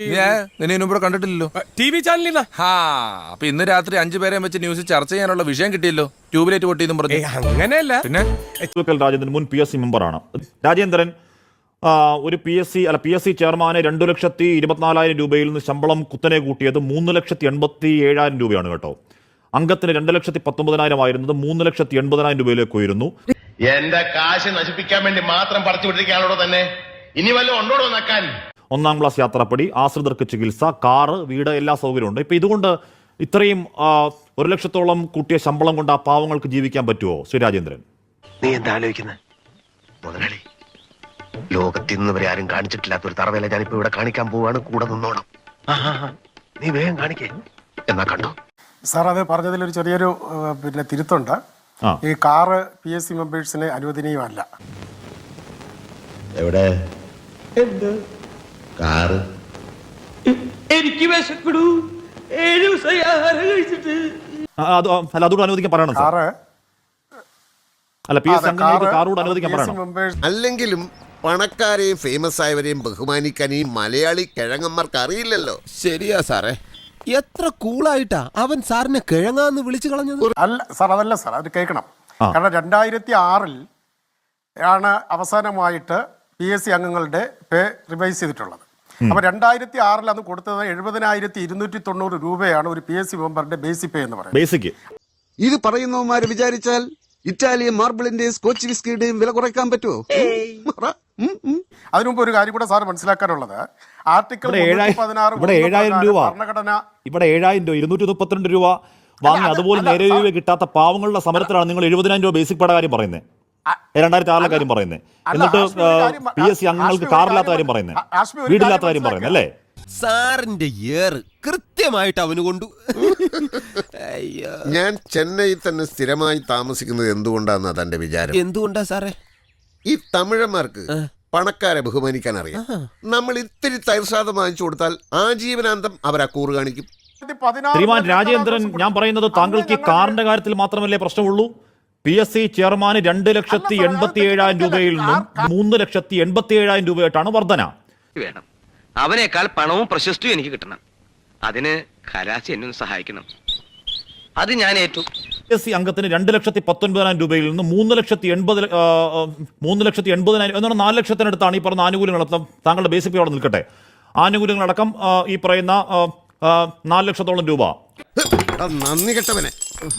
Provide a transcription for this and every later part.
ഞാൻ നിന്നെ മുമ്പ് കണ്ടിട്ടില്ലല്ലോ. ടി വി ചാനലിൽ നിന്നാ ഹാ അപ്പൊ ഇന്ന് രാത്രി അഞ്ചു പേരെ വെച്ച് ന്യൂസ് ചർച്ച ചെയ്യാനുള്ള വിഷയം കിട്ടിയല്ലോ. ട്യൂബിലേറ്റ് പൊട്ടിയെന്നും പറഞ്ഞു. അങ്ങനെയല്ല. പിന്നെ? രാജേന്ദ്രൻ മുൻ പി എസ് സി മെമ്പറാണ് രാജേന്ദ്രൻ ഒരു പി എസ് സി അല്ല പി എസ് സി ചെയർമാന് രണ്ടു ലക്ഷത്തി ഇരുപത്തിനാലായിരം രൂപയിൽ നിന്ന് ശമ്പളം കുത്തനെ കൂട്ടിയത് മൂന്ന് ലക്ഷത്തി എൺപത്തി ഏഴായിരം രൂപയാണ് കേട്ടോ. അംഗത്തിന് രണ്ട് ലക്ഷത്തി പത്തൊമ്പതിനായിരം ആയിരുന്നത് മൂന്ന് ലക്ഷത്തി എൺപതിനായിരം രൂപയിലേക്ക് ഉയരുന്നു. എന്റെ കാശ് നശിപ്പിക്കാൻ വേണ്ടി മാത്രം പറിച്ചു വിട്ടിരിക്കുകയാണോ തന്നെ ഇനി വല്ലതും ഉണ്ടോടോ നക്കാൻ? ഒന്നാം ക്ലാസ് യാത്രാപ്പടി ആശ്രിതർക്ക് ചികിത്സ കാറ് വീട് എല്ലാ സൗകര്യമുണ്ട് ഇപ്പൊ ഇതുകൊണ്ട് ഇത്രയും ഒരു ലക്ഷത്തോളം കൂട്ടിയ ശമ്പളം കൊണ്ട് ആ പാവങ്ങൾക്ക് ജീവിക്കാൻ പറ്റുമോ ശ്രീ രാജേന്ദ്രൻ? നീ എന്താ ആലോചിക്കുന്നത് മുതലാളി ലോകത്തിൽ നിന്ന് വരെ ആരും കാണിച്ചിട്ടില്ലാത്ത ഒരു തറവേല ഞാനിപ്പോ ഇവിടെ കാണിക്കാൻ പോവാണ്. കൂടെ നിന്നോണം. ആഹാ, നീ വേഗം കാണിക്കേ. എന്നാ കണ്ടോ? സാർ അത് പറഞ്ഞതിൽ ഒരു ചെറിയൊരു പിന്നെ തിരുത്തുണ്ട്. ഈ കാറ് പി എസ് സി മെമ്പേഴ്സിന് അനുവദനീയമല്ല. എവിടെ? കാറ്. എനിക്ക് വിശക്കണു ഏഴ് ദിവസമായി ആഹാരം കഴിച്ചിട്ട്. ആ, അത് അല്ല അതുകൂടെ അനുവദിക്കാൻ പറയണം സാർ. കാറ്? അല്ല പി എസ് സി അംഗങ്ങൾക്ക് കാറുകൂടെ അനുവദിക്കാൻ പറയണം. മെമ്പേഴ്സ് അല്ലെങ്കിലും പണക്കാരെയും ഫേമസ് ആയവരെയും ബഹുമാനിക്കാൻ ഈ മലയാളി കിഴങ്ങന്മാർക്ക് അറിയില്ലല്ലോ. ശരിയാ സാറേ. എത്ര കൂളായിട്ടാ അവൻ സാറിനെ കിഴങ്ങാന്ന് വിളിച്ചു കളഞ്ഞത്? അല്ല സാർ അതല്ല സാർ അത് കേൾക്കണം. കാരണം രണ്ടായിരത്തി ആറിൽ ആണ് അവസാനമായിട്ട് പി എസ് സി അംഗങ്ങളുടെ പേ റിവൈസ് ചെയ്തിട്ടുള്ളത്. അപ്പൊ രണ്ടായിരത്തി ആറിൽ അന്ന് കൊടുത്തത് എഴുപതിനായിരത്തി ഇരുന്നൂറ്റി തൊണ്ണൂറ് രൂപയാണ് ഒരു പി എസ് സി മെമ്പറിന്റെ ബേസിക് പേ എന്ന് പറയുന്നത്. ബേസിക്. ഇത് പറയുന്നവന്മാര് വിചാരിച്ചാൽ ഇറ്റാലിയൻ മാർബിളിന്റെയും സ്കോച്ച് വിസ്കിയുടെയും വില കുറയ്ക്കാൻ പറ്റുമോ. അതിനു മുമ്പ് ഒരു കാര്യം കൂടെ സാർ മനസ്സിലാക്കാനുള്ളത്. ആർട്ടിക്കിൾ ഇവിടെ ഏഴായിരം പതിനാറ് ഇവിടെ ഏഴായിരം രൂപ. ഭരണഘടന ഇവിടെ ഏഴായിരം രൂപ ഇരുന്നൂറ്റി മുപ്പത്തിരണ്ട് രൂപ വാങ്ങി അതുപോലെ നേരെ രൂപ കിട്ടാത്ത പാവങ്ങളുടെ സമരത്തിലാണ് നിങ്ങൾ എഴുപതിനായിരം രൂപ ബേസിക് പട കാര്യം പറയുന്നത്. രണ്ടായിരത്തി ആറിലെ കാര്യം പറയുന്നത് എന്നിട്ട് പി എസ് സി അംഗങ്ങൾക്ക് കാറില്ലാത്ത കാര്യം പറയുന്നത് വീടില്ലാത്ത കാര്യം പറയുന്നത് അല്ലേ? സാറിന്റെ ഏറ് കൃത്യമായിട്ട് അവന് കൊണ്ടു. അയ്യോ. ഞാൻ ചെന്നൈയിൽ തന്നെ സ്ഥിരമായി താമസിക്കുന്നത് എന്തുകൊണ്ടാണെന്നാ തന്റെ വിചാരം? എന്തുകൊണ്ടാ സാറേ? ഈ തമിഴന്മാർക്ക് പണക്കാരെ ബഹുമാനിക്കാൻ അറിയാം. നമ്മൾ ഇത്തിരി തൈർസാദം വാങ്ങിച്ചു കൊടുത്താൽ ആജീവനാന്തം അവർ കൂറ് കാണിക്കും. ശ്രീമാൻ രാജേന്ദ്രൻ ഞാൻ പറയുന്നത് താങ്കൾക്ക് ഈ കാറിന്റെ കാര്യത്തിൽ മാത്രമല്ലേ പ്രശ്നമുള്ളൂ? പി എസ് സി ചെയർമാന് രണ്ട് ലക്ഷത്തി എൺപത്തി ഏഴായിരം രൂപയിൽ നിന്നും മൂന്ന് ലക്ഷത്തി എൺപത്തി ഏഴായിരം രൂപയായിട്ടാണ് വർധന. വേണം. അവനേക്കാൾ പണവും പ്രശസ്തിയും എനിക്ക് കിട്ടണം. അതിന് കലാശി എന്നെ സഹായിക്കണം. അത് ഞാൻ ഏറ്റു. എസ് സി അംഗത്തിന് രണ്ട് ലക്ഷത്തി പത്തൊൻപതിനായിരം രൂപയിൽ നിന്ന് മൂന്ന് ലക്ഷത്തി എൺപത് മൂന്ന് ലക്ഷത്തി എൺപതിനായിരം എന്നാണ് നാല് ലക്ഷത്തിനടുത്താണ് ഈ പറഞ്ഞ ആനുകൂല്യങ്ങൾ താങ്കളുടെ ബേസിക് പേ അവിടെ നിൽക്കട്ടെ. ആനുകൂല്യങ്ങളടക്കം ഈ പറയുന്ന നാല് ലക്ഷത്തോളം രൂപ. നന്ദി കെട്ടവനെ.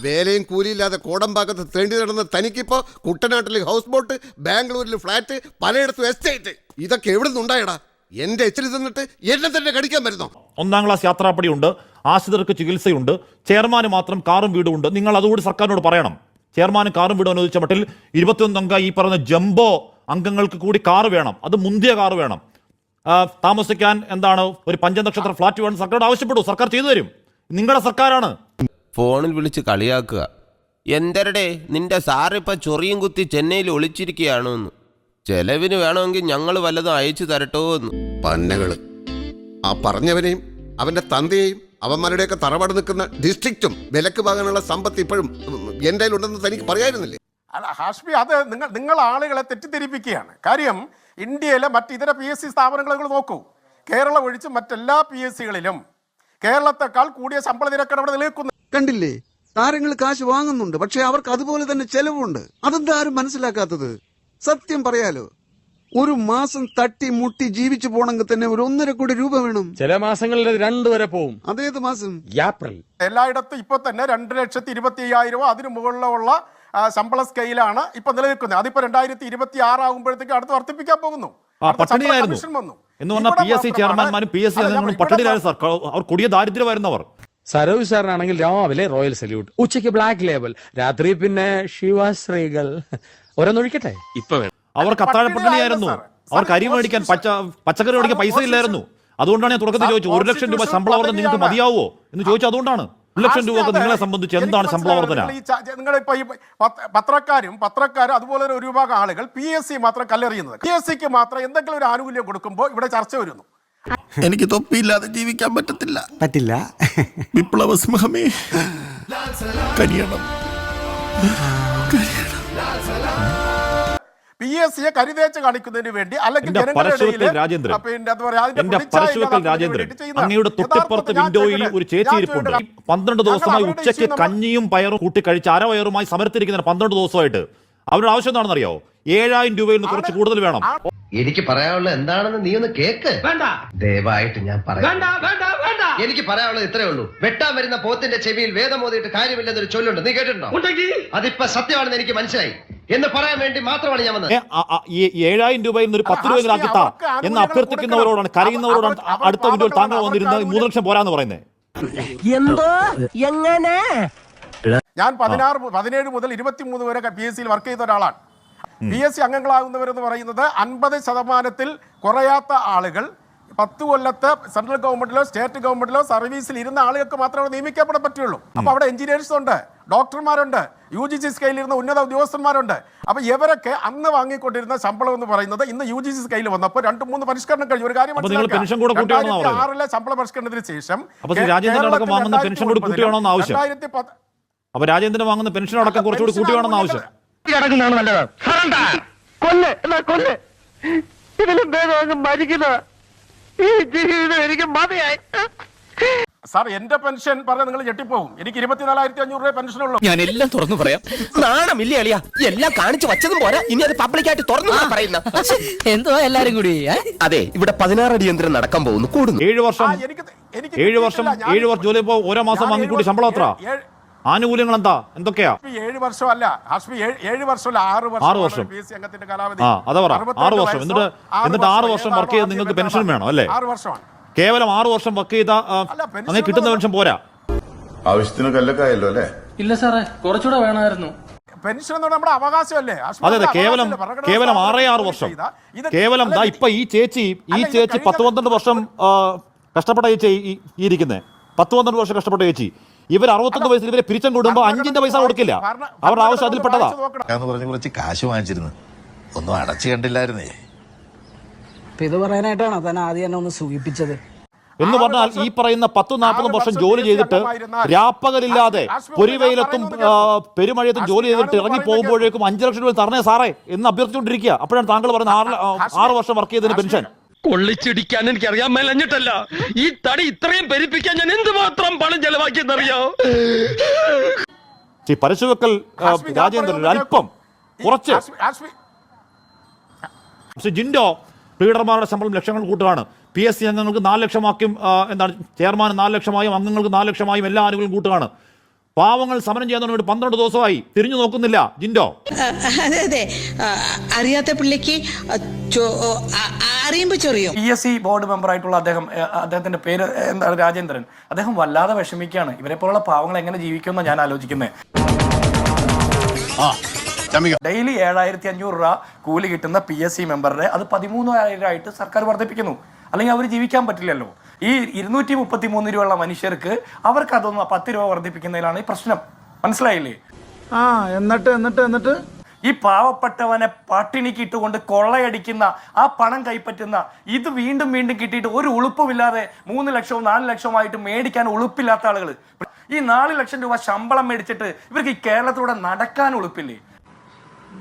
വേലയും കൂലിയില്ലാതെ കോടമ്പാക്കത്ത് തേണ്ടി നടന്ന തനിക്കിപ്പോ കുട്ടനാട്ടിൽ ഹൗസ് ബോട്ട് ബാംഗ്ലൂരിൽ ഫ്ലാറ്റ് പലയിടത്തും എസ്റ്റേറ്റ് ഇതൊക്കെ എവിടെ നിന്നുണ്ടായടാ എന്റെ എച്ചിൽ തന്നിട്ട് എന്നെ തന്നെ കടിക്കാൻ വരുന്നു? ഒന്നാം ക്ലാസ് യാത്രാപ്പടിയുണ്ട് ആശ്രിതർക്ക് ചികിത്സയുണ്ട് ചെയർമാന് മാത്രം കാറും വീടും ഉണ്ട്. നിങ്ങൾ അതുകൂടി സർക്കാരിനോട് പറയണം. ചെയർമാന് കാറും വീടും അനുവദിച്ച മട്ടിൽ ഇരുപത്തിയൊന്നംഗ ഈ പറഞ്ഞ ജംബോ അംഗങ്ങൾക്ക് കൂടി കാറ് വേണം. അത് മുന്തിയ കാറ് വേണം. താമസിക്കാൻ എന്താണ് ഒരു പഞ്ചനക്ഷത്ര ഫ്ലാറ്റ് വേണം. സർക്കാരോട് ആവശ്യപ്പെടൂ സർക്കാർ ചെയ്തു തരും. നിങ്ങളുടെ സർക്കാരാണ്. ഫോണിൽ വിളിച്ച് കളിയാക്കുക. എന്തരടെ നിന്റെ സാറിപ്പ ചൊറിയും കുത്തി ചെന്നൈയിൽ ഒളിച്ചിരിക്കുകയാണോ എന്ന് ചെലവിന് വേണമെങ്കിൽ ഞങ്ങൾ വല്ലതും അയച്ചു തരട്ടോ എന്ന് പന്നകൾ. ആ പറഞ്ഞവനെയും അവന്റെ തന്തയെയും അവന്മാരുടെയൊക്കെ തറവാട് നിൽക്കുന്ന ഡിസ്ട്രിക്റ്റും വിലക്ക് വാങ്ങാനുള്ള സമ്പത്ത് ഇപ്പോഴും എന്റെ ഉണ്ടെന്ന് തനിക്ക് പറയായിരുന്നില്ലേ? അല്ല ഹാഷ്മി അത് നിങ്ങൾ നിങ്ങൾ ആളുകളെ തെറ്റിദ്ധരിപ്പിക്കുകയാണ്. കാര്യം ഇന്ത്യയിലെ മറ്റ് ഇതര പി എസ് സി സ്ഥാപനങ്ങൾ നിങ്ങൾ നോക്കൂ. കേരളം ഒഴിച്ച് മറ്റെല്ലാ പി എസ് സികളിലും കേരളത്തെക്കാൾ കൂടിയ ശമ്പള നിരക്കാണ് അവിടെ നിലനിൽക്കുന്നത് കണ്ടില്ലേ? താരങ്ങൾ കാശ് വാങ്ങുന്നുണ്ട് പക്ഷെ അവർക്ക് അതുപോലെ തന്നെ ചെലവുണ്ട്. അതെന്താ ആരും മനസ്സിലാക്കാത്തത്? സത്യം പറയാലോ ഒരു മാസം തട്ടി മുട്ടി ജീവിച്ചു പോണെങ്കിൽ തന്നെ ഒരു ഒന്നര കോടി രൂപ വേണം. ചില മാസങ്ങളിൽ രണ്ടു വരെ പോവും. അതേത് മാസം? ഏപ്രിൽ. എല്ലായിടത്തും ഇപ്പൊ തന്നെ രണ്ട് ലക്ഷത്തി ഇരുപത്തി അയ്യായിരമോ അതിന് മുകളിലുള്ള ശമ്പള സ്കെയിലാണ് ഇപ്പൊ നിലനിൽക്കുന്നത്. അതിപ്പോ രണ്ടായിരത്തി ഇരുപത്തി ആറ് ആകുമ്പോഴത്തേക്ക് അടുത്ത് വർദ്ധിപ്പിക്കാൻ പോകുന്നു. പട്ടിണിയിലായിരുന്നു വന്നു. എന്ന് പറഞ്ഞാൽ പി എസ് സി ചെയർമാൻമാരും പി എസ് സി അംഗങ്ങളും പട്ടിണിയിലായിരുന്നു സാർ അവർ കൊടിയ ദാരിദ്ര്യമായിരുന്നവർ. സരോജ് സാറിനാണെങ്കിൽ രാവിലെ റോയൽ സല്യൂട്ട് ഉച്ചയ്ക്ക് ബ്ലാക്ക് ലേബൽ രാത്രി പിന്നെ ശിവശ്രീകൾ ഒരെന്നൊഴിക്കട്ടെ ഇപ്പൊ വേണം. അവർക്ക് അവർ കരി മേടിക്കാൻ പച്ച പച്ചക്കറി മേടിക്കാൻ പൈസ ഇല്ലായിരുന്നു. അതുകൊണ്ടാണ് ഞാൻ തുടക്കത്തിൽ ചോദിച്ചു ഒരു ലക്ഷം രൂപ ശമ്പള വർധന നിങ്ങൾക്ക് മതിയാവോ? എന്ന് ചോദിച്ചു അതുകൊണ്ടാണ്. ഒരു ലക്ഷം രൂപ നിങ്ങളെ സംബന്ധിച്ച് എന്താണ് ശമ്പള വർധന? ഈ പത്രക്കാരും പത്രക്കാരും അതുപോലെ ഒരു വിഭാഗം ആളുകൾ പി എസ് സി മാത്രം കല്ലെറിയുന്നത്. പി എസ് സിക്ക് മാത്രം എന്തെങ്കിലും ഒരു ആനുകൂല്യം കൊടുക്കുമ്പോൾ ഇവിടെ ചർച്ച വരുന്നു. എനിക്ക് തൊപ്പിയില്ലാതെ ജീവിക്കാൻ പറ്റത്തില്ല. പറ്റില്ല. വിപ്ലവ സിംഹമേ കരിയണം. പി എസ് സിയെ കരുതേച്ച് കാണിക്കുന്നതിന് വേണ്ടി അല്ലെങ്കിൽ എന്റെ ഇടയിൽ രാജേന്ദ്രൻ. പിന്നെ എന്താ പറയാ അതിന്റെ എന്റെ പ്രതിച്ഛായ രാജേന്ദ്രൻ. അങ്ങയുടെ തൊട്ടിപ്പുറത്ത് വിൻഡോയിൽ ഒരു ചേച്ചി ഇരിപ്പുണ്ട്. പന്ത്രണ്ട് ദിവസമായി ഉച്ചയ്ക്ക് കഞ്ഞിയും പയറും കൂട്ടി കഴിച്ച് അരവയറുമായി സമരത്തിരിക്കുന്ന പന്ത്രണ്ട് ദിവസമായിട്ട്. അവരുടെ ആവശ്യം എന്താണെന്നറിയോ? ഏഴായിരം രൂപയിൽ നിന്ന് കുറച്ച് കൂടുതൽ വേണം. എനിക്ക് പറയാനുള്ളത് എന്താണെന്ന് നീ ഒന്ന് കേക്ക്. വേണ്ട. ദയവായിട്ട് ഞാൻ പറയാം. വേണ്ട വേണ്ട വേണ്ട. എനിക്ക് പറയാനുള്ളത് ഇത്രേ ഉള്ളൂ. വെട്ടാൻ വരുന്ന പോത്തിന്റെ ചെവിയിൽ വേദം മോതിയിട്ട് കാര്യമില്ലെന്നൊരു ചൊല്ലുണ്ട്. നീ കേട്ടിട്ടുണ്ടോ? ഉണ്ടെങ്കിൽ അതിപ്പോ സത്യമാണെന്ന് എനിക്ക് മനസ്സിലായി. എന്ന് പറയാൻ വേണ്ടി മാത്രമാണ് ഞാൻ വന്നത്. ഏ, ആ, ആ, ഈ ഏഴായിരം രൂപയിൽ നിന്ന് ഒരു പത്ത് രൂപ ആക്കിത്താ എന്ന് അഭ്യർത്ഥിക്കുന്നവരോടാണ്. കരയുന്നവരോടാണ് അടുത്ത വീഡിയോയിൽ താങ്കൾ വന്നിരുന്നത് മൂന്ന് ലക്ഷം പോരാന്ന് പറയുന്നത് എന്തോ? എങ്ങനെ? ഞാൻ പതിനാറ് മു- പതിനേഴ് മുതൽ ഇരുപത്തിമൂന്ന് വരെ പി എസ് സിയിൽ വർക്ക് ചെയ്ത ഒരാളാണ്. പി എസ് സി അംഗങ്ങളാകുന്നവരെന്ന് പറയുന്നത് അൻപത് ശതമാനത്തിൽ കുറയാത്ത ആളുകൾ. പത്ത് കൊല്ലത്ത് സെൻട്രൽ ഗവൺമെന്റിലോ സ്റ്റേറ്റ് ഗവൺമെന്റിലോ സർവീസിൽ ഇരുന്ന ആളുകൾക്ക് മാത്രമേ നിയമിക്കപ്പെടാൻ പറ്റുള്ളൂ. അപ്പൊ അവിടെ എഞ്ചിനീയേഴ്സ് ഉണ്ട് ഡോക്ടർമാരുണ്ട് യു ജി സി സ്കെയിലിൽ ഇരുന്ന ഉന്നത ഉദ്യോഗസ്ഥന്മാരുണ്ട്. അപ്പൊ ഇവരൊക്കെ അന്ന് വാങ്ങിക്കൊണ്ടിരുന്ന ശമ്പളം എന്ന് പറയുന്നത് ഇന്ന് യു ജി സി സ്കെയിൽ വന്നപ്പോൾ രണ്ട് മൂന്ന് പരിഷ്കരണം കഴിഞ്ഞു. ഒരു കാര്യം? ആറിലെ ശമ്പള പരിഷ്കരണത്തിന് ശേഷം? രണ്ടായിരത്തി അപ്പൊ രാജേന്ദ്രൻ വാങ്ങുന്ന പെൻഷൻ അടക്കം കുറച്ചുകൂടി കൂട്ടി വേണമെന്ന് ആവശ്യം? കിടക്കുന്നതാണ് നല്ലത്. കൊല്ല് എന്നാ കൊല്ല്. ഇതിലും ഭേദം മരിക്കുന്ന ഈ ജീവിതം എനിക്ക് മതിയായി. സാർ എന്റെ പെൻഷൻ പറഞ്ഞ നിങ്ങൾ ഞെട്ടിപ്പോവും. എനിക്ക് ഇരുപത്തിനാലായിരത്തി അഞ്ഞൂറ് രൂപ പെൻഷനുള്ളൂ ഞാൻ എല്ലാം തുറന്നു പറയാം. നാണമില്ലേ അളിയ? എല്ലാം കാണിച്ചു വച്ചതും പോരാ. ഇനി അത് പബ്ലിക്കായിട്ട് തുറന്നു പറയുന്ന. എന്തോ എല്ലാരും കൂടി അതെ ഇവിടെ പതിനാറടി യന്ത്രം നടക്കാൻ പോകുന്നു. കൂടുന്നു. ഏഴ് വർഷം ആ, എനിക്ക് എനിക്ക് ഏഴ് വർഷം ഏഴ് വർഷം ജോലി ഇപ്പോ ഓരോ മാസം വാങ്ങിക്കൂടി ശമ്പളം എത്ര ആനുകൂല്യങ്ങൾ എന്താ? എന്തൊക്കെയാ? ഏഴ് വർഷമല്ല ഹാഷ്മി ഏഴ് ഏഴ് വർഷമല്ല ആറ് വർഷം ആറ് വർഷം. അംഗത്തിന്റെ കാലാവധി. ആ അതാ പറ. ആറ് വർഷം. എന്നിട്ട് എന്നിട്ട് ആറ് വർഷം, വർക്ക് ചെയ്ത് നിങ്ങൾക്ക് പെൻഷൻ. വേണം? അല്ലേ? ആറ് വർഷമാണ്. കേവലം ആറ് വർഷം വർക്ക് ചെയ്ത അല്ല, അങ്ങനെ കിട്ടുന്ന പെൻഷൻ പോരാ? ആവശ്യത്തിന് കല്ലൊക്കെ ആയല്ലോ അല്ലേ? ഇല്ല സാറേ കുറച്ചുകൂടെ വേണമായിരുന്നു. പെൻഷൻ എന്ന് നമ്മുടെ അവകാശമല്ലേ? അതെ അതെ കേവലം കേവലം ആറേ ആറ് വർഷം. കേവലം ഇപ്പൊ ഈ ചേച്ചി ഈ ചേച്ചി പത്ത് പന്ത്രണ്ട് വർഷം കഷ്ടപ്പെട്ട ചേച്ചി ഈ- ഈ ഇരിക്കുന്നത് പത്ത് പന്ത്രണ്ട് വർഷം കഷ്ടപ്പെട്ട ചേച്ചി. ഇവർ അറുപത്തൊന്ന് വയസ്സിൽ ഇവരെ പിരിച്ചം കൂടുമ്പോൾ അഞ്ചിന്റെ പൈസ കൊടുക്കില്ല. അവരുടെ ആവശ്യം അതിൽപ്പെട്ടതാ. എന്ന് പറഞ്ഞ് കുറച്ച് കാശ് വാങ്ങിച്ചിരുന്നു. ഒന്നും അടച്ചു കണ്ടില്ലായിരുന്നേ. ഇത് പറയാനായിട്ടാണ് താൻ ആദ്യം എന്നെ ഒന്ന് സൂചിപ്പിച്ചത്? എന്ന് പറഞ്ഞാൽ ഈ പറയുന്ന പത്തും നാൽപ്പതും വർഷം ജോലി ചെയ്തിട്ട് രാപ്പകലില്ലാതെ പൊരിവെയിലത്തും പെരുമഴയത്തും ജോലി ചെയ്തിട്ട് ഇറങ്ങി പോകുമ്പോഴേക്കും അഞ്ചു ലക്ഷം രൂപ തരണേ സാറേ എന്ന് അഭ്യർത്ഥിച്ചുകൊണ്ടിരിക്കുക. അപ്പോഴാണ് താങ്കൾ പറയുന്നത് ആറ് ആറ് വർഷം വർക്ക് ചെയ്തതിന് പെൻഷൻ. കൊള്ളിച്ചിടിക്കാൻ എനിക്ക് അറിയാൻ മേലഞ്ഞിട്ടല്ല ഈ തടി ഇത്രയും പെരിപ്പിക്കാൻ ഞാൻ എന്തുമാത്രം പണം ചെലവാക്കിയെന്നറിയോ? ഈ പരശുവക്കൽ രാജേന്ദ്രൻ അല്പം കുറച്ച്. പക്ഷേ ജിൻഡോ ലീഡർമാരുടെ ശമ്പളം ലക്ഷങ്ങൾ കൂട്ടുകയാണ്. പി എസ് സി അംഗങ്ങൾക്ക് നാല് ലക്ഷമാക്കിയും എന്താണ് ചെയർമാൻ നാല് ലക്ഷമായും അംഗങ്ങൾക്ക് നാല് ലക്ഷമായും എല്ലാ ആനുകൂല്യം കൂട്ടുകയാണ്. പാവങ്ങൾ സമരം ചെയ്യാൻ തുടങ്ങിയിട്ട് പന്ത്രണ്ട് ദിവസമായി തിരിഞ്ഞു നോക്കുന്നില്ല. ജിൻഡോ? അതെ അതെ. അറിയാത്ത പിള്ളിക്ക് ചൊ- ആ- അറിയുമ്പോ ചൊറിയും. പി എസ് സി ബോർഡ് മെമ്പറായിട്ടുള്ള അദ്ദേഹം അദ്ദേഹത്തിന്റെ പേര് എന്താണ് രാജേന്ദ്രൻ? അദ്ദേഹം വല്ലാതെ വിഷമിക്കുകയാണ്. ഇവരെ പോലുള്ള പാവങ്ങൾ എങ്ങനെ ജീവിക്കുമെന്ന് ഞാൻ ആലോചിക്കുന്നത്. ഡെയിലി ഏഴായിരത്തി അഞ്ഞൂറ് രൂപ കൂലി കിട്ടുന്ന പി എസ് സി മെമ്പറുടെ അത് പതിമൂന്നായിരം ആയിട്ട് സർക്കാർ വർദ്ധിപ്പിക്കുന്നു. അല്ലെങ്കിൽ അവർ ജീവിക്കാൻ പറ്റില്ലല്ലോ. ഈ ഇരുന്നൂറ്റി മുപ്പത്തി മൂന്ന് രൂപയുള്ള മനുഷ്യർക്ക് അവർക്ക് അതൊന്ന് പത്ത് രൂപ വർദ്ധിപ്പിക്കുന്നതിലാണ് ഈ പ്രശ്നം. മനസ്സിലായില്ലേ? ആ എന്നിട്ട് എന്നിട്ട് എന്നിട്ട്? ഈ പാവപ്പെട്ടവനെ പട്ടിണിക്ക് ഇട്ടുകൊണ്ട് കൊള്ളയടിക്കുന്ന ആ പണം കൈപ്പറ്റുന്ന ഇത് വീണ്ടും വീണ്ടും കിട്ടിയിട്ട് ഒരു ഉളുപ്പുമില്ലാതെ മൂന്ന് ലക്ഷവും നാല് ലക്ഷവുമായിട്ട് മേടിക്കാൻ ഉളുപ്പില്ലാത്ത ആളുകൾ ഈ നാല് ലക്ഷം രൂപ ശമ്പളം മേടിച്ചിട്ട് ഇവർക്ക് ഈ കേരളത്തിലൂടെ നടക്കാൻ ഉളുപ്പില്ലേ?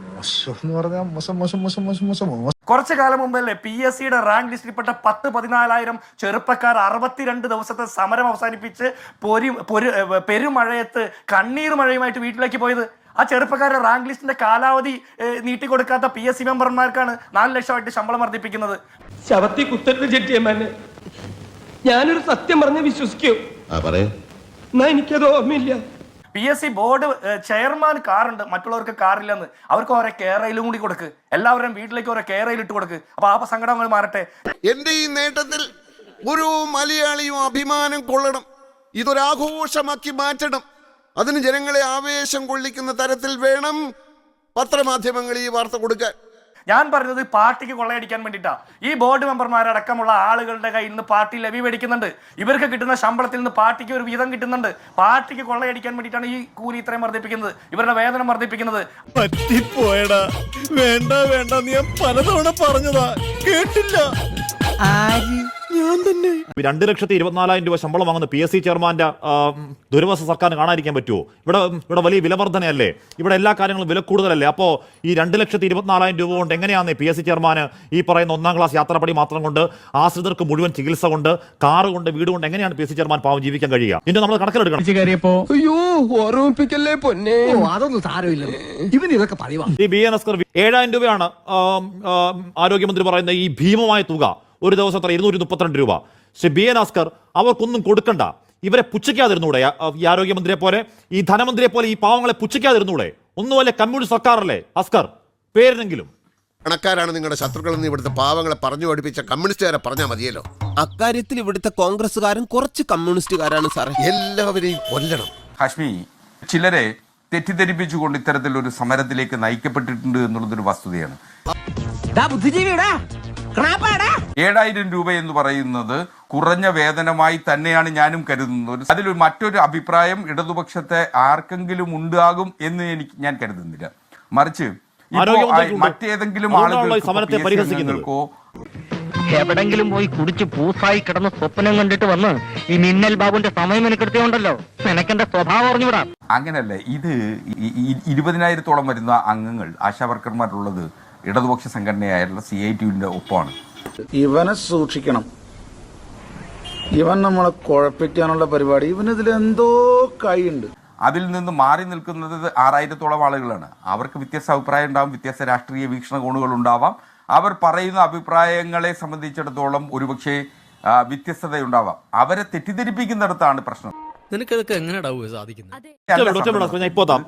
മോശം എന്ന് പറഞ്ഞാൽ മോശം മോശം മോശം മോശം മോശം മോശം. കുറച്ചു കാലം മുമ്പല്ലേ പി എസ് സിയുടെ റാങ്ക് ലിസ്റ്റിൽപ്പെട്ട പത്ത് പതിനാലായിരം ചെറുപ്പക്കാർ അറുപത്തിരണ്ട് ദിവസത്തെ സമരം അവസാനിപ്പിച്ച് പൊരി പൊരു പെരുമഴയത്ത് കണ്ണീർ മഴയുമായിട്ട് വീട്ടിലേക്ക് പോയത്. ആ ചെറുപ്പക്കാരുടെ റാങ്ക് ലിസ്റ്റിന്റെ കാലാവധി നീട്ടിക്കൊടുക്കാത്ത പി എസ് സി മെമ്പർമാർക്കാണ് നാല് ലക്ഷമായിട്ട് ശമ്പളം വർദ്ധിപ്പിക്കുന്നത്. ശവത്തി കുത്തരുത് ചെട്ടിയമ്മനെ ഞാനൊരു സത്യം പറഞ്ഞ് വിശ്വസിക്കൂ. ആ പറയൂ. എന്നാ എനിക്കത് ഓർമ്മയില്ല. P S C board chairman കാറുണ്ട് മറ്റുള്ളവർക്ക് കാറില്ലെന്ന് അവർക്ക് ഓരോ കെയറയിലും കൂടി കൊടുക്ക്. എല്ലാവരും വീട്ടിലേക്ക് ഓരോ കെയറയിൽ ഇട്ട് കൊടുക്ക്. അപ്പൊ ആ സങ്കടങ്ങൾ മാറട്ടെ. എന്റെ ഈ നേട്ടത്തിൽ ഒരു മലയാളിയും അഭിമാനം കൊള്ളണം. ഇതൊരാഘോഷമാക്കി മാറ്റണം. അതിന് ജനങ്ങളെ ആവേശം കൊള്ളിക്കുന്ന തരത്തിൽ വേണം പത്രമാധ്യമങ്ങൾ ഈ വാർത്ത കൊടുക്കാൻ. ഞാൻ പറഞ്ഞത് പാർട്ടിക്ക് കൊള്ളയടിക്കാൻ വേണ്ടിയിട്ടാണ് ഈ ബോർഡ് മെമ്പർമാരടക്കമുള്ള ആളുകളുടെ കയ്യിൽ നിന്ന് പാർട്ടി ലവി മേടിക്കുന്നുണ്ട്. ഇവർക്ക് കിട്ടുന്ന ശമ്പളത്തിൽ നിന്ന് പാർട്ടിക്ക് ഒരു വീതം കിട്ടുന്നുണ്ട്. പാർട്ടിക്ക് കൊള്ളയടിക്കാൻ വേണ്ടിയിട്ടാണ് ഈ കൂലി ഇത്രയും വർദ്ധിപ്പിക്കുന്നത്. ഇവരുടെ വേതനം വർദ്ധിപ്പിക്കുന്നത്. പറ്റിപ്പോയടാ. വേണ്ട വേണ്ട നീ പലതവണ പറഞ്ഞതാ. കേട്ടില്ല. രണ്ട് ലക്ഷത്തി ഇരുപത്തിനാലായിരം രൂപ ശമ്പളം വാങ്ങുന്ന പി എസ് സി ചെയർമാന്റെ ദുരവസ്ഥ സർക്കാരിന് കാണാതിരിക്കാൻ പറ്റുമോ ഇവിടെ ഇവിടെ വലിയ വിലവർദ്ധനയല്ലേ? ഇവിടെ എല്ലാ കാര്യങ്ങളും വില കൂടുതലല്ലേ? അപ്പോ ഈ രണ്ട് ലക്ഷത്തി ഇരുപത്തിനാലായിരം രൂപ കൊണ്ട് എങ്ങനെയാണ് പി എസ് സി ചെയർമാന് ഈ പറയുന്ന ഒന്നാം ക്ലാസ് യാത്രപടി മാത്രം കൊണ്ട് ആശ്രിതർക്ക് മുഴുവൻ ചികിത്സ കൊണ്ട് കാറ് കൊണ്ട് വീട് കൊണ്ട് എങ്ങനെയാണ് പി എസ് സി ചെയർമാൻ പാവം ജീവിക്കാൻ കഴിയുക? ഇതിന്റെ നമ്മൾ കണക്കിലെടുക്കണം. അയ്യോ ഓർമ്മിപ്പിക്കല്ലേ പൊന്നെ? അതൊന്നും സാരമില്ല ഇവൻ ഇതൊക്കെ ഈ ബി എൻ എസ്കർ ഏഴായിരം രൂപയാണ് ആരോഗ്യമന്ത്രി പറയുന്ന ഈ ഭീമമായ തുക. ഒരു ദിവസം എത്ര? ഇരുന്നൂറ്റി മുപ്പത്തിരണ്ട് രൂപ. ശ്രീ ബി എൻ ആസ്കർ അവർക്കൊന്നും കൊടുക്കണ്ട. ഇവരെ പുച്ഛിക്കാതിരുന്നൂടെ ഈ ആരോഗ്യമന്ത്രിയെ പോലെ ഈ ധനമന്ത്രിയെ പോലെ ഈ പാവങ്ങളെ പുച്ഛിക്കാതിരുന്നൂടെ? ഒന്നുമല്ല കമ്മ്യൂണിസ്റ്റ് സർക്കാരല്ലേ? അസ്കർ പേരിനെങ്കിലും. കണക്കാരാണ് നിങ്ങളുടെ ശത്രുക്കളെന്ന് ഇവിടുത്തെ പാവങ്ങളെ പറഞ്ഞു പഠിപ്പിച്ച കമ്മ്യൂണിസ്റ്റുകാരെ പറഞ്ഞാൽ മതിയല്ലോ. അക്കാര്യത്തിൽ ഇവിടുത്തെ കോൺഗ്രസ്സുകാരും കുറച്ച് കമ്മ്യൂണിസ്റ്റുകാരാണ് സാറേ. എല്ലാവരെയും കൊല്ലണം. ഹാഷ്മി ചിലരെ തെറ്റിദ്ധരിപ്പിച്ചുകൊണ്ട് ഇത്തരത്തിലൊരു സമരത്തിലേക്ക് നയിക്കപ്പെട്ടിട്ടുണ്ട് എന്നുള്ളതൊരു വസ്തുതയാണ്. ബുദ്ധിജീവിടാ ഏഴായിരം രൂപ എന്ന് പറയുന്നത് കുറഞ്ഞ വേതനമായി തന്നെയാണ് ഞാനും കരുതുന്നത്. അതിൽ മറ്റൊരു അഭിപ്രായം ഇടതുപക്ഷത്തെ ആർക്കെങ്കിലും ഉണ്ടാകും എന്ന് എനിക്ക് ഞാൻ കരുതുന്നില്ല. മറിച്ച് മറ്റേതെങ്കിലും ആളുകൾക്കോ, എവിടെങ്കിലും പോയി കുടിച്ച് പൂസായി കിടന്ന സ്വപ്നം കണ്ടിട്ട് വന്ന് ഈ മിന്നൽ ബാബുന്റെ സമയം എനിക്കെടുത്തുണ്ടല്ലോ നിനക്കെന്റെ സ്വഭാവം അറിഞ്ഞുവിടാ അങ്ങനല്ലേ ഇത് ഇരുപതിനായിരത്തോളം വരുന്ന അംഗങ്ങൾ ആശാവർക്കർമാരുള്ളത് ഇടതുപക്ഷ സംഘടനയായിട്ടുള്ള സി ഐ ടിയുടെ ഒപ്പമാണ്. ഇവനെ സൂക്ഷിക്കണം. ഇവൻ നമ്മളെ കുഴപ്പിക്കാനുള്ള പരിപാടി. ഇവനിതിൽ എന്തോ കൈയുണ്ട്. അതിൽ നിന്ന് മാറി നിൽക്കുന്നത് ആറായിരത്തോളം ആളുകളാണ്. അവർക്ക് വ്യത്യസ്ത അഭിപ്രായം ഉണ്ടാവും വ്യത്യസ്ത രാഷ്ട്രീയ വീക്ഷണകോണുകൾ ഉണ്ടാവാം. അവർ പറയുന്ന അഭിപ്രായങ്ങളെ സംബന്ധിച്ചിടത്തോളം ഒരുപക്ഷെ വ്യത്യസ്തത വ്യത്യസ്തതയുണ്ടാവാം. അവരെ തെറ്റിദ്ധരിപ്പിക്കുന്നിടത്താണ് പ്രശ്നം. നിനക്കതൊക്കെ എങ്ങനെയാ സാധിക്കുന്നത്.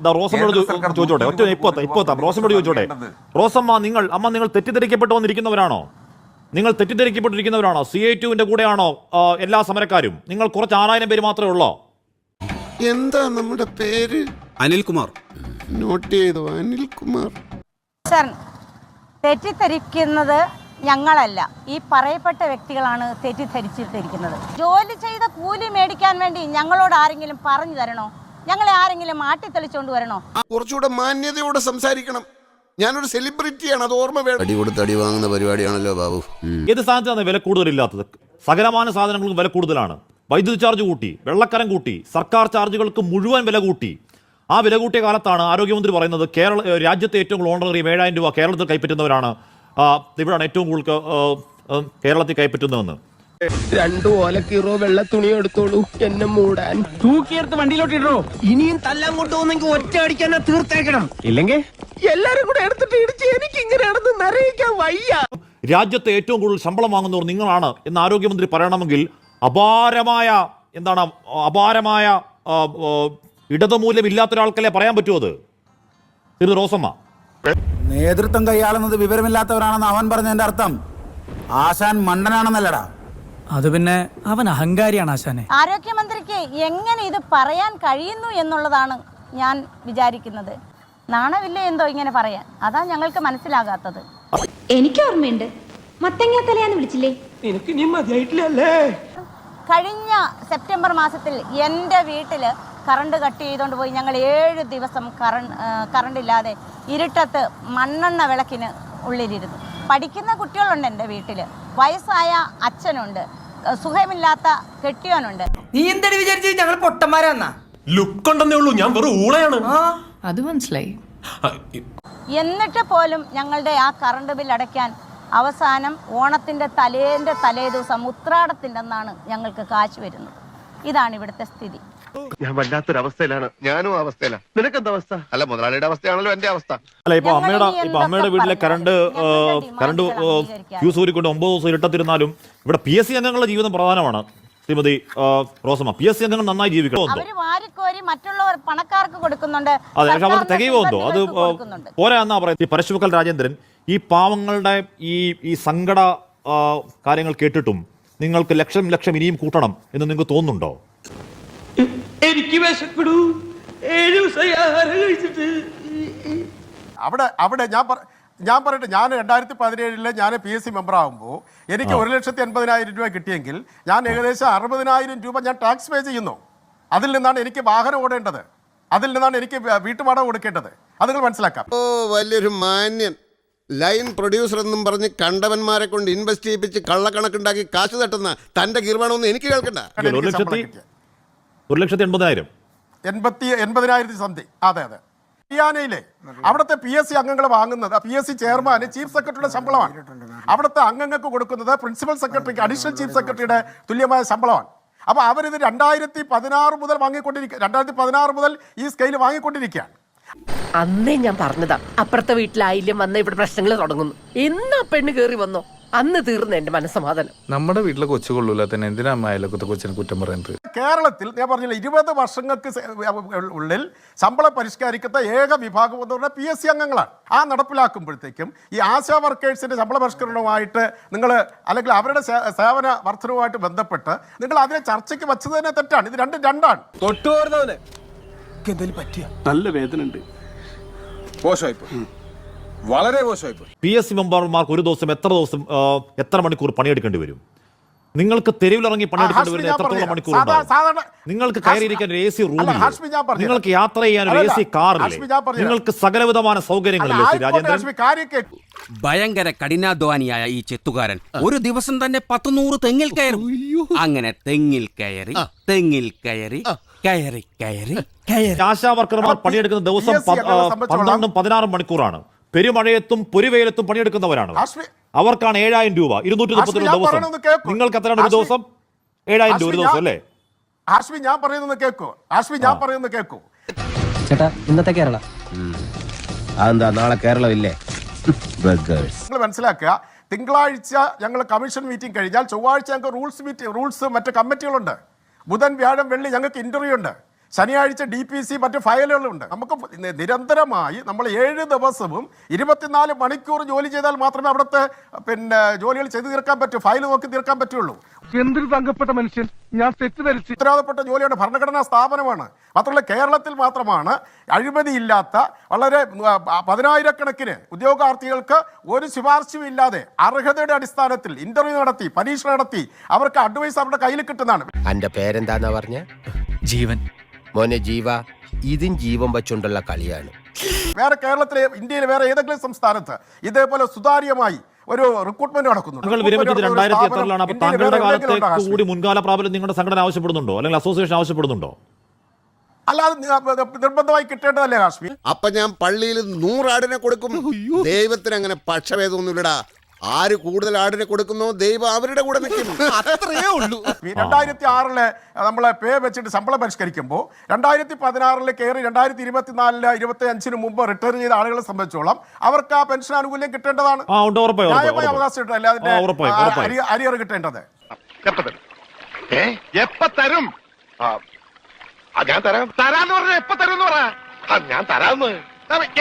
റോസമ്മയോട് ചോദിച്ചോട്ടെ റോസമ്മ നിങ്ങൾ അമ്മ നിങ്ങൾ തെറ്റിദ്ധരിക്കപ്പെട്ടു വന്നിരിക്കുന്നവരാണോ? നിങ്ങൾ തെറ്റിദ്ധരിക്കപ്പെട്ടിരിക്കുന്നവരാണോ? സി ഐ ടുവിന്റെ കൂടെയാണോ എല്ലാ സമരക്കാരും? നിങ്ങൾ കുറച്ച് ആറായിരം പേര് മാത്രമേ ഉള്ളോ? എന്താ നമ്മുടെ പേര്? അനിൽകുമാർ. നോട്ട് ചെയ്തു അനിൽകുമാർ? സർ തെറ്റിദ്ധരിക്കുന്നത് ഞങ്ങളല്ല. ഈ പറയപ്പെട്ട വ്യക്തികളാണ് തെറ്റിദ്ധരിച്ചിട്ടിരിക്കുന്നത് ജോലി ചെയ്ത കൂലി മേടിക്കാൻ വേണ്ടി ഞങ്ങളോട് ആരെങ്കിലും പറഞ്ഞു തരണോ? ഞങ്ങളെ ആരെങ്കിലും ആട്ടിത്തെളിച്ചുകൊണ്ട് വരണോ? കുറച്ചുകൂടെ മാന്യതയോടെ സംസാരിക്കണം. ഞാനൊരു സെലിബ്രിറ്റിയാണ് അത് ഓർമ്മ വേണം. അടി കൊടുത്ത് അടി വാങ്ങുന്ന പരിപാടിയാണല്ലോ ബാബു. ഏത് സാധനത്തിനാണ് വില കൂടുതലില്ലാത്തത്? സകലമാന സാധനങ്ങൾക്കും വില കൂടുതലാണ്. വൈദ്യുതി ചാർജ് കൂട്ടി വെള്ളക്കരം കൂട്ടി സർക്കാർ ചാർജുകൾക്ക് മുഴുവൻ വില കൂട്ടി. ആ വില കൂട്ടിയ കാലത്താണ് ആരോഗ്യമന്ത്രി പറയുന്നത് കേരള രാജ്യത്തെ ഏറ്റവും കൂടുതൽ ഓണറേറിയം ഏഴായിരം രൂപ കേരളത്തിൽ കൈപ്പറ്റുന്നവരാണ്. ഇവിടെയാണ് ഇവിടാണ് ഏറ്റവും കൂടുതൽ കേരളത്തിൽ കൈപ്പറ്റുന്നതെന്ന്. രണ്ടു ഓലക്കീറോ വെള്ള തുണി എടുത്തോളൂ. എന്നെ മൂടാൻ. തൂക്കിയെടുത്ത് വണ്ടിയിലോട്ട് ഇടോ ഇനിയും തല്ലാൻ കൊണ്ടുപോകുന്നെങ്കിൽ ഒറ്റ അടിക്കാൻ തീർത്തേക്കണം. ഇല്ലെങ്കിൽ? എല്ലാരും കൂടെ എടുത്തിട്ട് ഇടിച്ച് എനിക്ക് ഇങ്ങനെ നടന്ന് നിറയിക്കാൻ വയ്യ. രാജ്യത്തെ ഏറ്റവും കൂടുതൽ ശമ്പളം വാങ്ങുന്നവർ നിങ്ങളാണ് എന്ന് ആരോഗ്യമന്ത്രി പറയണമെങ്കിൽ അപാരമായ എന്താണ് അപാരമായ ഇടതുമൂല്യം ഇല്ലാത്ത ഒരാൾക്കല്ലേ പറയാൻ പറ്റുമോ അത്? തിരു റോസമ്മ. നേതൃത്വം കൈയാളുന്നത് വിവരമില്ലാത്തവരാണെന്ന് അവൻ പറഞ്ഞതിന്റെ അർത്ഥം. ആശാൻ മണ്ടനാണെന്നല്ലടാ. അത് പിന്നെ അവൻ അഹങ്കാരിയാണ് ആശാനെ. ആരോഗ്യമന്ത്രിക്ക് എങ്ങനെ ഇത് പറയാൻ കഴിയുന്നു എന്നുള്ളതാണ് ഞാൻ വിചാരിക്കുന്നത്. നാണമില്ലേ എന്തോ ഇങ്ങനെ പറയാൻ. അതാ ഞങ്ങൾക്ക് മനസ്സിലാകാത്തത്. എനിക്ക് ഓർമ്മയുണ്ട്. മത്തങ്ങ തലയാന്ന് വിളിച്ചില്ലേ? നിനക്ക് നീ മതിയായിട്ടില്ലല്ലേ? കഴിഞ്ഞ സെപ്റ്റംബർ മാസത്തിൽ എന്റെ വീട്ടിൽ കറണ്ട് കട്ട് ചെയ്തുകൊണ്ട് പോയി ഞങ്ങൾ ഏഴ് ദിവസം കറണ്ട് കറണ്ട് ഇല്ലാതെ ഇരുട്ടത്ത് മണ്ണെണ്ണ വിളക്കിന് ഉള്ളിലിരുന്നു. പഠിക്കുന്ന കുട്ടികളുണ്ട് എന്റെ വീട്ടിൽ വയസ്സായ അച്ഛനുണ്ട്. സുഖമില്ലാത്ത കെട്ടിയോനുണ്ട് നീ എന്താ വിചാരിച്ചത് ഞങ്ങൾ പൊട്ടന്മാരാന്നാ. ലുക്ക് ഉണ്ടെന്നേ ഉള്ളൂ. ഞാൻ വെറും ഊളയാണ്. അത് മനസ്സിലായി. എന്നിട്ട് പോലും ഞങ്ങളുടെ ആ കറണ്ട് ബിൽ അടയ്ക്കാൻ അവസാനം ഓണത്തിന്റെ തലേന്റെ തലേ ദിവസം ഉത്രാടത്തിന്റെ അന്നാണ് ഞങ്ങൾക്ക് കാശ് വരുന്നത്. ഇതാണ് ഇവിടുത്തെ സ്ഥിതി. ഞാൻ വല്ലാത്തൊരവസ്ഥയിലാണ്. ഞാനും അവസ്ഥയിലാണ് നിനക്കെന്താ അവസ്ഥ? അല്ല മുതലാളിയുടെ അവസ്ഥയാണല്ലോ എന്റെ അവസ്ഥ. അല്ല ഇപ്പൊ അമ്മയുടെ ഇപ്പൊ അമ്മയുടെ വീട്ടിലെ കറണ്ട് കറണ്ട് ഫ്യൂസ് ഊരിക്കൊണ്ട് ഒമ്പത് ദിവസം ഇരുട്ടത്തിരുന്നാലും ഇവിടെ പി എസ് സി അംഗങ്ങളുടെ ജീവിതം പ്രധാനമാണ്. Shrimati Rosamma P S C അംഗങ്ങൾ നന്നായി ജീവിക്കണം മറ്റുള്ളവർ പണക്കാർക്ക് കൊടുക്കുന്നുണ്ട്. അതെ പക്ഷെ അവർക്ക് സർക്കാരിന്റെ തികയുമോ അത്. പോരാ എന്നാ പറയുന്നത്. ഈ പരശുക്കൽ രാജേന്ദ്രൻ ഈ പാവങ്ങളുടെ ഈ ഈ സങ്കട കാര്യങ്ങൾ കേട്ടിട്ടും നിങ്ങൾക്ക് ലക്ഷം ലക്ഷം ഇനിയും കൂട്ടണം എന്ന് നിങ്ങൾക്ക് തോന്നുന്നുണ്ടോ? എനിക്ക് വിശപ്പെടൂ ഏഴ് ദിവസമായി ആഹാരം കഴിച്ചിട്ട്. അവിടെ അവിടെ ഞാൻ പറ- ഞാൻ പറയട്ടെ ഞാൻ രണ്ടായിരത്തി പതിനേഴിൽ ഞാൻ പി എസ് സി മെമ്പർ ആകുമ്പോൾ എനിക്ക് ഒരു ലക്ഷത്തി എൺപതിനായിരം രൂപ കിട്ടിയെങ്കിൽ ഞാൻ ഏകദേശം അറുപതിനായിരം രൂപ ഞാൻ ടാക്സ് പേ ചെയ്യുന്നു. അതിൽ നിന്നാണ് എനിക്ക് വാഹനം ഓടേണ്ടത്. അതിൽ നിന്നാണ് എനിക്ക് വീട്ടുപാടം കൊടുക്കേണ്ടത്. അത് നിങ്ങൾ മനസ്സിലാക്കാം. ഓ വലിയൊരു മാന്യൻ. ലൈൻ പ്രൊഡ്യൂസർ എന്നും പറഞ്ഞ് കണ്ടവന്മാരെ കൊണ്ട് ഇൻവെസ്റ്റ് ചെയ്യിപ്പിച്ച് കള്ളക്കണക്കുണ്ടാക്കി കാശ് തട്ടുന്ന തന്റെ ഗീർവാണമൊന്നും എനിക്ക് കേൾക്കണ്ട. ഒരു ലക്ഷത്തി എൺപതിനായിരം. എൺപത്തി എൺപതിനായിരത്തി സംതിങ് അതെ അതെ. ഹരിയാനയിലെ അവിടുത്തെ പി എസ് സി അംഗങ്ങൾ വാങ്ങുന്നത് പി എസ് സി ചെയർമാന് ചീഫ് സെക്രട്ടറിയുടെ ശമ്പളമാണ്. അവിടുത്തെ അംഗങ്ങൾക്ക് കൊടുക്കുന്നത് പ്രിൻസിപ്പൽ സെക്രട്ടറിക്ക് അഡീഷണൽ ചീഫ് സെക്രട്ടറിയുടെ തുല്യമായ ശമ്പളമാണ്. അപ്പൊ അവരിത് രണ്ടായിരത്തി പതിനാറ് മുതൽ വാങ്ങിക്കൊണ്ടിരിക്കുക രണ്ടായിരത്തി പതിനാറ് മുതൽ ഈ സ്കെയിൽ വാങ്ങിക്കൊണ്ടിരിക്കുകയാണ്. അന്നേ ഞാൻ പറഞ്ഞതാ അപ്പുറത്തെ വീട്ടിലായില്യം വന്ന ഇവിടെ പ്രശ്നങ്ങൾ തുടങ്ങുന്നു. എന്നാ പെണ്ണ് കേറി വന്നോ? അന്ന് തീർന്ന എന്റെ മനസ്സമാധാനം. നമ്മുടെ വീട്ടിലെ കൊച്ചു കൊള്ളൂല തന്നെ. എന്തിനാ അമ്മ അയലക്കത്തെ കൊച്ചിനെ കുറ്റം പറയുന്നത്? കേരളത്തിൽ ഞാൻ പറഞ്ഞില്ല ഇരുപത് വർഷങ്ങൾക്ക് ഉള്ളിൽ ശമ്പളം പരിഷ്കരിക്കുന്ന ഏക വിഭാഗം എന്ന് പറഞ്ഞാൽ പി എസ് സി അംഗങ്ങളാണ്. ആ നടപ്പിലാക്കുമ്പോഴത്തേക്കും ഈ ആശാ വർക്കേഴ്സിന്റെ ശമ്പള പരിഷ്കരണവുമായിട്ട് നിങ്ങൾ അല്ലെങ്കിൽ അവരുടെ സേവന വർധനവുമായിട്ട് ബന്ധപ്പെട്ട് നിങ്ങൾ അതിനെ ചർച്ചയ്ക്ക് വെച്ചത് തന്നെ തെറ്റാണ്. ഇത് രണ്ടും രണ്ടാണ്. തൊട്ടു എന്തെങ്കിലും പറ്റിയ? നല്ല വേദന ഉണ്ട് മോശമായിപ്പോയി വളരെ മോശമായിപ്പോയി. പി എസ് സി മെമ്പർമാർക്ക് ഒരു ദിവസം എത്ര ദിവസം എത്ര മണിക്കൂർ പണിയെടുക്കേണ്ടി വരും? നിങ്ങൾക്ക് തെരുവിലിറങ്ങി പണിയെടുക്കേണ്ടി വരുന്ന എത്രത്തോളം മണിക്കൂർ സാധാരണ- നിങ്ങൾക്ക് കയറിയിരിക്കാൻ ഒരു എ സി റൂമിൽ. നിങ്ങൾക്ക് യാത്ര ചെയ്യാൻ ഒരു എ സി പറഞ്ഞുതരാം. നിങ്ങൾക്ക് സകലവിധമായ സൗകര്യങ്ങളില്ലേ രാജേന്ദ്രൻ? ഭയങ്കര കഠിനാധ്വാനിയായ ഈ ചെത്തുകാരൻ. ഒരു ദിവസം തന്നെ പത്ത് നൂറ് തെങ്ങിൽ കയറും. അങ്ങനെ തെങ്ങിൽ കയറി തെങ്ങിൽ കയറി കയറി കയറി ആശാ വർക്കർമാർ പണിയെടുക്കുന്ന ദിവസം പന്ത്രണ്ടും പതിനാറും മണിക്കൂറാണ്. പെരുമഴയത്തും പൊരുവേലത്തും പണിയെടുക്കുന്നവരാണ് അവർക്കാണ് ഏഴായിരം രൂപ. ഇരുന്നൂറ്റി മുപ്പത്തി രണ്ട് ദിവസം. നിങ്ങൾക്ക് എത്രയാണ് ഒരു ദിവസം? ഏഴായിരം രൂപ ഒരു ദിവസം അല്ലേ? ആശ്വി ഞാൻ പറയുന്നത് കേൾക്കൂ ആശ്വി ഞാൻ പറയുന്നത് കേൾക്കൂ ചേട്ടാ ഇന്നത്തെ കേരള. അതെന്താ നാളെ കേരളമില്ലേ? നിങ്ങൾ മനസ്സിലാക്കുക തിങ്കളാഴ്ച ഞങ്ങൾ കമ്മീഷൻ മീറ്റിംഗ് കഴിഞ്ഞാൽ ചൊവ്വാഴ്ച ഞങ്ങൾക്ക് റൂൾസ് മീറ്റിംഗ് റൂൾസ് മറ്റ് കമ്മിറ്റികളുണ്ട്. ബുധൻ വ്യാഴം വെള്ളി ഞങ്ങൾക്ക് ഇന്റർവ്യൂ ഉണ്ട്. ശനിയാഴ്ച ഡി പി സി മറ്റ് ഫയലുകളുണ്ട്. നമുക്ക് നിരന്തരമായി നമ്മൾ ഏഴ് ദിവസവും ഇരുപത്തിനാല് മണിക്കൂർ ജോലി ചെയ്താൽ മാത്രമേ അവിടുത്തെ പിന്നെ ജോലികൾ ചെയ്തു തീർക്കാൻ പറ്റൂ ഫയൽ നോക്കി തീർക്കാൻ പറ്റുള്ളൂ. എന്തൊരു തങ്കപ്പെട്ട മനുഷ്യൻ? ഞാൻ തെറ്റിദ്ധരിച്ചു. ഉത്തരവാദപ്പെട്ട ജോലിയാണ് ഭരണഘടനാ സ്ഥാപനമാണ്. മാത്രമല്ല കേരളത്തിൽ മാത്രമാണ് അഴിമതിയില്ലാത്ത വളരെ പതിനായിരക്കണക്കിന് ഉദ്യോഗാർത്ഥികൾക്ക് ഒരു ശുപാർശയും ഇല്ലാതെ അർഹതയുടെ അടിസ്ഥാനത്തിൽ ഇന്റർവ്യൂ നടത്തി പരീക്ഷ നടത്തി അവർക്ക് അഡ്വൈസ് അവരുടെ കയ്യിൽ കിട്ടുന്നതാണ്. അന്റെ പേരെന്താന്നാ പറഞ്ഞ? ജീവൻ. മോനെ ജീവ ഇതും ജീവൻ വച്ചുകൊണ്ടുള്ള കളിയാണ്. വേറെ കേരളത്തിലെ ഇന്ത്യയിലെ വേറെ ഏതെങ്കിലും സംസ്ഥാനത്ത് ഇതേപോലെ സുതാര്യമായി ഒരു റിക്രൂട്ട്മെന്റ് നടക്കുന്നുണ്ട് നിങ്ങൾ Recruitment വിരമിച്ചത് നടത്തുന്ന ഒരു രണ്ടായിരത്തി സ്ഥാപനം എത്രയിലാണ്? അപ്പൊ താങ്കളുടെ ഹാഷ്മി? കൂടി മുൻകാല പ്രാബല്യം നിങ്ങളുടെ സംഘടന ആവശ്യപ്പെടുന്നുണ്ടോ? അല്ലെങ്കിൽ അസോസിയേഷൻ ആവശ്യപ്പെടുന്നുണ്ടോ? അല്ലാതെ നിർബന്ധമായി കിട്ടേണ്ടതല്ലേ കാശ്മീർ അപ്പൊ ഞാൻ പള്ളിയിൽ നൂറാടിനെ കൊടുക്കും. ദൈവത്തിന് അങ്ങനെ പക്ഷഭേദമൊന്നുമില്ലടാ. ആര് കൂടുതൽ ആടിനെ കൊടുക്കുന്നു? ദൈവം അവരുടെ കൂടെ നിൽക്കും അത്രയേ ഉള്ളൂ. രണ്ടായിരത്തി ആറിൽ നമ്മളെ പേ വെച്ചിട്ട് ശമ്പളം പരിഷ്കരിക്കുമ്പോൾ രണ്ടായിരത്തി പതിനാറിൽ കയറി രണ്ടായിരത്തി ഇരുപത്തിനാലിൽ ഇരുപത്തി അഞ്ചിന് മുമ്പ് റിട്ടയർ ചെയ്ത ആളുകളെ സംബന്ധിച്ചോളം അവർക്ക് ആ പെൻഷൻ ആനുകൂല്യം കിട്ടേണ്ടതാണ്. ന്യായമായ. അവകാശം കിട്ടല്ലേ അതിന്റെ അരിയർ. കിട്ടേണ്ടത്. എപ്പ തരും? ഞാൻ തരാം. തരാന്ന് പറഞ്ഞ എപ്പ തരും എന്ന് പറ ഞാൻ തരാന്ന്.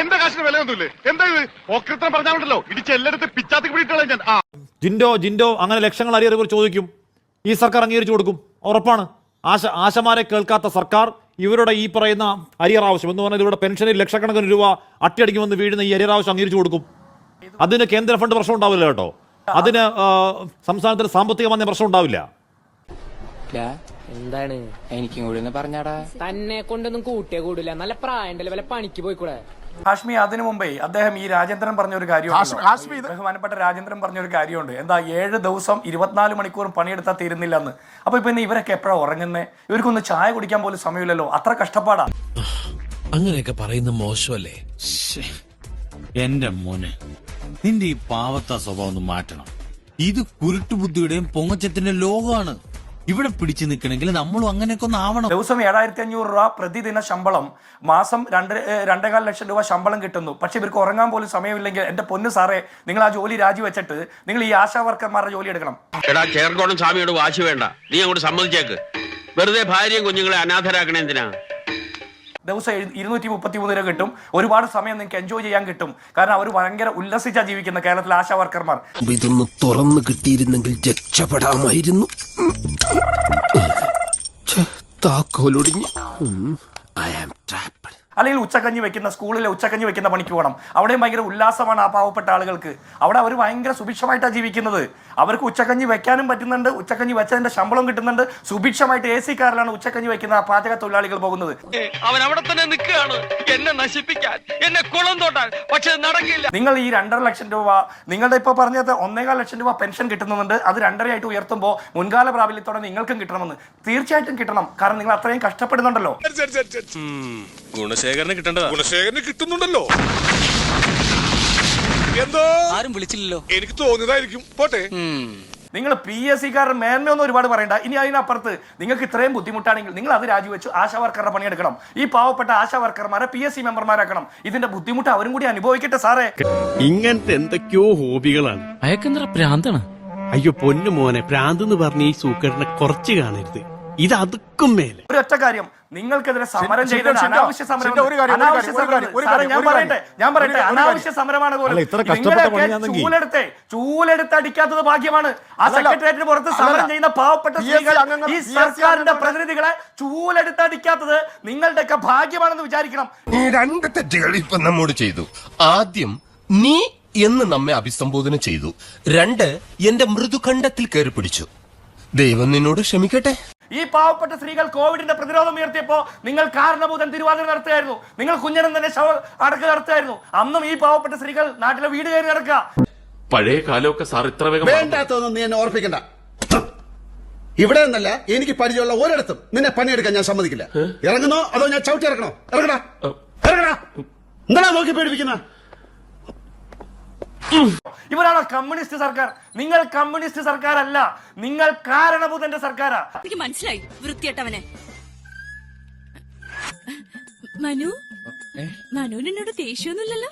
എന്റെ കാശിന് വിലയൊന്നുമില്ലേ? എന്താ ഇത്? ഓക്രിത്രം പറഞ്ഞാലുണ്ടല്ലോ. ഇടിച്ച് എല്ലായിടത്ത് പിച്ചാത്തി പിടിയിട്ടുള്ള ഞാൻ. ആ. ജിൻഡോ ജിൻഡോ അങ്ങനെ ലക്ഷങ്ങൾ അറിയാതെ കുറിച്ച് ചോദിക്കും. ഈ സർക്കാർ അംഗീകരിച്ചു കൊടുക്കും. ഉറപ്പാണ്. ആശ ആശമാരെ കേൾക്കാത്ത സർക്കാർ ഇവരുടെ ഈ പറയുന്ന അരിയർ ആവശ്യം എന്ന് പറഞ്ഞാൽ ഇവരുടെ പെൻഷനിൽ ലക്ഷക്കണക്കിന് രൂപ അട്ടിയടിക്കുമെന്ന് വീഴുന്ന ഈ അരിയർ ആവശ്യം അംഗീകരിച്ചു കൊടുക്കും. അതിന് കേന്ദ്ര ഫണ്ട് പ്രശ്നം ഉണ്ടാവില്ല കേട്ടോ. അതിന് സംസ്ഥാനത്തിന് സാമ്പത്തികമായ പ്രശ്നം ഉണ്ടാവില്ല. എന്താണ്? എനിക്കും കൂടി ഒന്ന് പറഞ്ഞാടാ. തന്നെ കൊണ്ടൊന്നും കൂട്ടിയേ കൂടില്ല നല്ല പ്രായണ്ടല്ലേ വല്ല പണിക്ക് പോയിക്കൂടെ? ഹാഷ്മി അതിനു മുമ്പേ അദ്ദേഹം ഈ രാജേന്ദ്രൻ പറഞ്ഞ ഒരു കാര്യം ഹാഷ്മി- ഹാഷ്മി ഇത് ബഹുമാനപ്പെട്ട രാജേന്ദ്രൻ പറഞ്ഞ ഒരു കാര്യമുണ്ട്. എന്താ ഏഴ് ദിവസം ഇരുപത്തിനാല് മണിക്കൂറും പണിയെടുത്താൽ തീരുന്നില്ല എന്ന് അപ്പൊ ഇപ്പൊ ഇന്ന് ഇവരൊക്കെ എപ്പോഴാ ഉറങ്ങുന്നേ? ഇവർക്കൊന്ന് ചായ കുടിക്കാൻ പോലും സമയമില്ലല്ലോ. അത്ര കഷ്ടപ്പാടാ. അങ്ങനെയൊക്കെ പറയുന്ന മോശമല്ലേ? എന്റെ മോനെ നിന്റെ ഈ പാവത്ത സ്വഭാവം ഒന്ന് മാറ്റണം. ഇത് കുരുട്ടുബുദ്ധിയുടെയും പൊങ്ങച്ചത്തിന്റെ ലോകമാണ്. ഇവിടെ പിടിച്ചു നിൽക്കണമെങ്കിൽ നമ്മളും അങ്ങനെയൊക്കെ ഒന്ന് ആവണം. ദിവസം ഏഴായിരത്തി അഞ്ഞൂറ് രൂപ പ്രതിദിന ശമ്പളം. മാസം രണ്ട് രണ്ടേകാൽ ലക്ഷം രൂപ ശമ്പളം കിട്ടുന്നു. പക്ഷെ ഇവർക്ക് ഉറങ്ങാൻ പോലും സമയമില്ലെങ്കിൽ എന്റെ പൊന്നു സാറേ നിങ്ങൾ ആ ജോലി രാജിവെച്ചിട്ട് നിങ്ങൾ ഈ ആശാ വർക്കർമാരുടെ ജോലി എടുക്കണം. എടാ ചേർക്കോടും സ്വാമിയോട് വാശി വേണ്ട. നീ അങ്ങോട്ട് സമ്മതിച്ചേക്ക്. വെറുതെ ഭാര്യയും കുഞ്ഞുങ്ങളെ അനാഥരാക്കണേ എന്തിനാ? ദിവസം ഇരുന്നൂറ്റി മുപ്പത്തി മൂന്ന് രൂപ കിട്ടും. ഒരുപാട് സമയം നിങ്ങൾക്ക് എൻജോയ് ചെയ്യാൻ കിട്ടും. കാരണം അവർ ഭയങ്കര ഉല്ലസിച്ചാ ജീവിക്കുന്ന കേരളത്തിലെ ആശാ വർക്കർമാർ. ഇതൊന്ന് തുറന്ന് കിട്ടിയിരുന്നെങ്കിൽ രക്ഷപ്പെടാമായിരുന്നു. താക്കോലൊടിഞ്ഞ്. ഐ ആം ട്രാപ്പഡ് അല്ലെങ്കിൽ ഉച്ചക്കഞ്ഞി വെക്കുന്ന സ്കൂളിലെ ഉച്ചക്കഞ്ഞി വെക്കുന്ന പണിക്ക് പോകണം. അവിടെയും ഭയങ്കര ഉല്ലാസമാണ് ആ പാവപ്പെട്ട ആളുകൾക്ക്. അവിടെ അവർ ഭയങ്കര സുഭിക്ഷമായിട്ടാണ് ജീവിക്കുന്നത്. അവർക്ക് ഉച്ചക്കഞ്ഞി വെക്കാനും പറ്റുന്നുണ്ട്. ഉച്ചക്കഞ്ഞി വെച്ചതിന്റെ ശമ്പളം കിട്ടുന്നുണ്ട്. സുഭിക്ഷമായിട്ട് എ സി കാറിലാണ് ഉച്ചക്കഞ്ഞി വെക്കുന്ന ആ പാചക തൊഴിലാളികൾ പോകുന്നത്. അവൻ അവിടെ തന്നെ നിൽക്കുകയാണ്. എന്നെ നശിപ്പിക്കാൻ എന്നെ കുളം തോട്ടാൻ. പക്ഷെ നടക്കില്ല. നിങ്ങൾ ഈ രണ്ടര ലക്ഷം രൂപ നിങ്ങളുടെ ഇപ്പോൾ പറഞ്ഞത് ഒന്നേകാൽ ലക്ഷം രൂപ പെൻഷൻ കിട്ടുന്നുണ്ട്. അത് രണ്ടരയായിട്ട് ഉയർത്തുമ്പോൾ മുൻകാല പ്രാബല്യത്തോടെ നിങ്ങൾക്കും കിട്ടണമെന്ന്. തീർച്ചയായിട്ടും കിട്ടണം. കാരണം നിങ്ങൾ അത്രയും കഷ്ടപ്പെടുന്നുണ്ടല്ലോ. ഗുണശേഖരന് കിട്ടേണ്ടതാ. ഗുണശേഖരന് കിട്ടുന്നുണ്ടല്ലോ. എന്തോ? ആരും വിളിച്ചില്ലല്ലോ. എനിക്ക് തോന്നിയതായിരിക്കും. പോട്ടെ. നിങ്ങൾ പി എസ് സിക്കാരൻ മേന്മയൊന്നും ഒരുപാട് പറയണ്ട. ഇനി അതിനപ്പുറത്ത് നിങ്ങൾക്ക് ഇത്രയും ബുദ്ധിമുട്ടാണെങ്കിൽ നിങ്ങൾ അത് രാജിവെച്ചു ആശാ വർക്കറുടെ പണിയെടുക്കണം ഈ പാവപ്പെട്ട ആശാ വർക്കർമാരെ പി എസ് സി മെമ്പർമാരാക്കണം. ഇതിന്റെ ബുദ്ധിമുട്ട് അവരും കൂടി അനുഭവിക്കട്ടെ സാറേ. ഇങ്ങനത്തെ എന്തൊക്കെയോ ഹോബികളാണ്. അയക്കെന്തറ പ്രാന്താണ്? അയ്യോ പൊന്നു മോനെ പ്രാന്ത് എന്ന് പറഞ്ഞ ഈ സൂക്കറിനെ കുറച്ച് കാണരുത്. ഇത് അതുക്കും മേലെ. ഒരൊറ്റ ഒറ്റ കാര്യം. നിങ്ങൾക്കെതിരെ സമരം ചെയ്ത അനാവശ്യ സമരം അനാവശ്യ സമരം ഞാൻ പറയട്ടെ ഞാൻ പറയട്ടെ. അനാവശ്യ സമരമാണ് ചൂലെടുത്ത് ചൂലെടുത്ത് അടിക്കാത്തത് ഭാഗ്യമാണ്. ആ. സെക്രട്ടേറിയറ്റിന് പുറത്ത് സമരം. ചെയ്യുന്ന പാവപ്പെട്ട സ്ത്രീകൾ ഈ സർക്കാരിന്റെ പ്രതിനിധികളെ ചൂലെടുത്ത് അടിക്കാത്തത് നിങ്ങളുടെയൊക്കെ ഭാഗ്യമാണെന്ന് വിചാരിക്കണം. രണ്ട് തെറ്റുകൾ ഇപ്പൊ നമ്മോട് ചെയ്തു. ആദ്യം നീ എന്ന് നമ്മെ അഭിസംബോധന ചെയ്തു. രണ്ട് എന്റെ മൃദുഖണ്ഡത്തിൽ കയറി പിടിച്ചു ദൈവം നിന്നോട് ക്ഷമിക്കട്ടെ. ഈ പാവപ്പെട്ട സ്ത്രീകൾ കോവിഡിന്റെ പ്രതിരോധം ഉയർത്തിയപ്പോ നിങ്ങൾ കാരണഭൂതൻ തിരുവാതിര നടത്തുകയായിരുന്നു. നിങ്ങൾ കുഞ്ഞനം തന്നെ ശവ അടക്കം നടത്തുകയായിരുന്നു. അന്നും ഈ പാവപ്പെട്ട സ്ത്രീകൾ നാട്ടിലെ വീട് കയറി നടക്കുക. പഴയ കാലമൊക്കെ സാർ ഇത്ര വേഗം വേണ്ടാത്തൊന്നും നീ എന്നെ ഓർപ്പിക്കണ്ട. ഇവിടെ നിന്നല്ല എനിക്ക് പരിചയമുള്ള ഒരിടത്തും നിന്നെ പണിയെടുക്കാൻ ഞാൻ സമ്മതിക്കില്ല. ഇറങ്ങുന്നോ അതോ ഞാൻ ചവിട്ടി ഇറക്കണോ? ഇറങ്ങടാ. ഇറങ്ങടാ. എന്താ നോക്കി പേടിപ്പിക്കുന്ന? ഇവരാണോ കമ്മ്യൂണിസ്റ്റ് സർക്കാർ? നിങ്ങൾ കമ്മ്യൂണിസ്റ്റ് സർക്കാർ അല്ല നിങ്ങൾ കാരണഭൂതന്റെ സർക്കാരാ. എനിക്ക് മനസ്സിലായി വൃത്തിയട്ടവനെ മനു? മനുവിന് എന്നോട് ദേഷ്യമൊന്നുമില്ലല്ലോ?